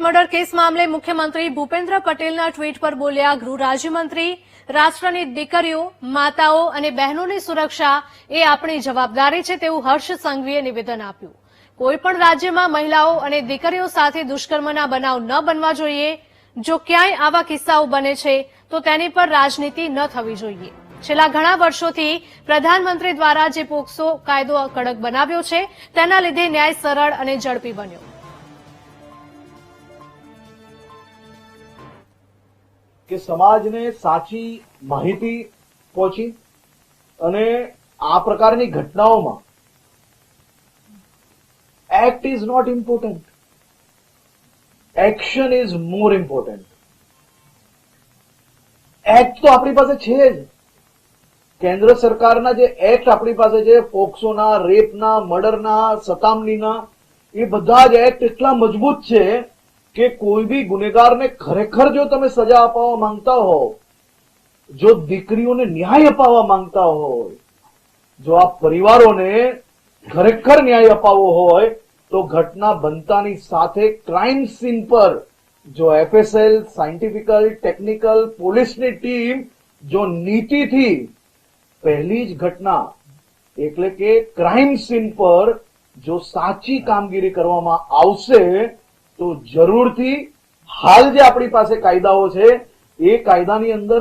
Murder case મામલે મુખ્યમંત્રી ભૂપેન્દ્ર પટેલના ટ્વીટ પર બોલ્યા ગૃહ રાજ્યમંત્રી, રાષ્ટ્રની દીકરીઓ, માતાઓ અને બહેનોની સુરક્ષા એ આપણી જવાબદારી છે તેવું હર્ષ સંઘવીએ નિવેદન આપ્યું. કોઈપણ રાજ્યમાં મહિલાઓ અને દીકરીઓ સાથે દુષ્કર્મના બનાવ ન બનવા જોઈએ. જો ક્યાંય આવા કિસ્સાઓ બને છે, તો તેની પર રાજનીતિ ન થવી જોઈએ. છેલ્લા ઘણા વર્ષોથી પ્રધાનમંત્રી દ્વારા જે પોક્સો કાયદો કડક બનાવ્યો છે, તેના લીધે ન્યાય સરળ અને ઝડપી બન્યો. કે સમાજને સાચી માહિતી પહોંચી અને આ પ્રકારની ઘટનાઓમાં act is not important action is more important act તો આપણી પાસે છે જ. કેન્દ્ર સરકારના જે એક્ટ આપણી પાસે છે, પોક્સોના રેપના મર્ડરના સતામણીના, એ બધા જ એક્ટ એટલા મજબૂત છે કે કોઈ બી ગુનેગારને ખરેખર જો તમે સજા અપાવવા માંગતા હો જો દીકરીઓને ન્યાય અપાવવા માંગતા હોય, જો આ પરિવારોને ખરેખર ન્યાય અપાવવો હોય, તો ઘટના બનતાની સાથે ક્રાઇમ સીન પર જો એફએસએલ સાયન્ટિફિકલ ટેકનિકલ પોલીસની ટીમ જો નીતિથી પહેલી જ ઘટના, એટલે કે ક્રાઇમ સીન પર જો સાચી કામગીરી કરવામાં આવશે તો જરૂરથી હાલ જે આપણી પાસે કાયદાઓ છે, એ કાયદાની અંદર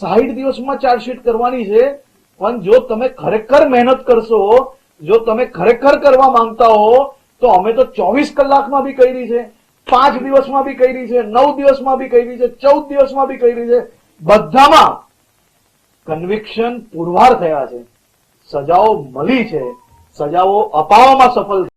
સાહીઠ દિવસમાં ચાર્જશીટ કરવાની છે. પણ જો તમે ખરેખર મહેનત કરશો, જો તમે ખરેખર કરવા માંગતા હો, તો અમે તો ચોવીસ કલાકમાં બી કરી છે, પાંચ દિવસમાં બી કરી છે, નવ દિવસમાં બી કરી છે, ચૌદ દિવસમાં બી કરી છે. બધામાં કન્વિક્શન પુરવાર થયા છે. સજાઓ મળી છે. સજાઓ અપાવવામાં સફળ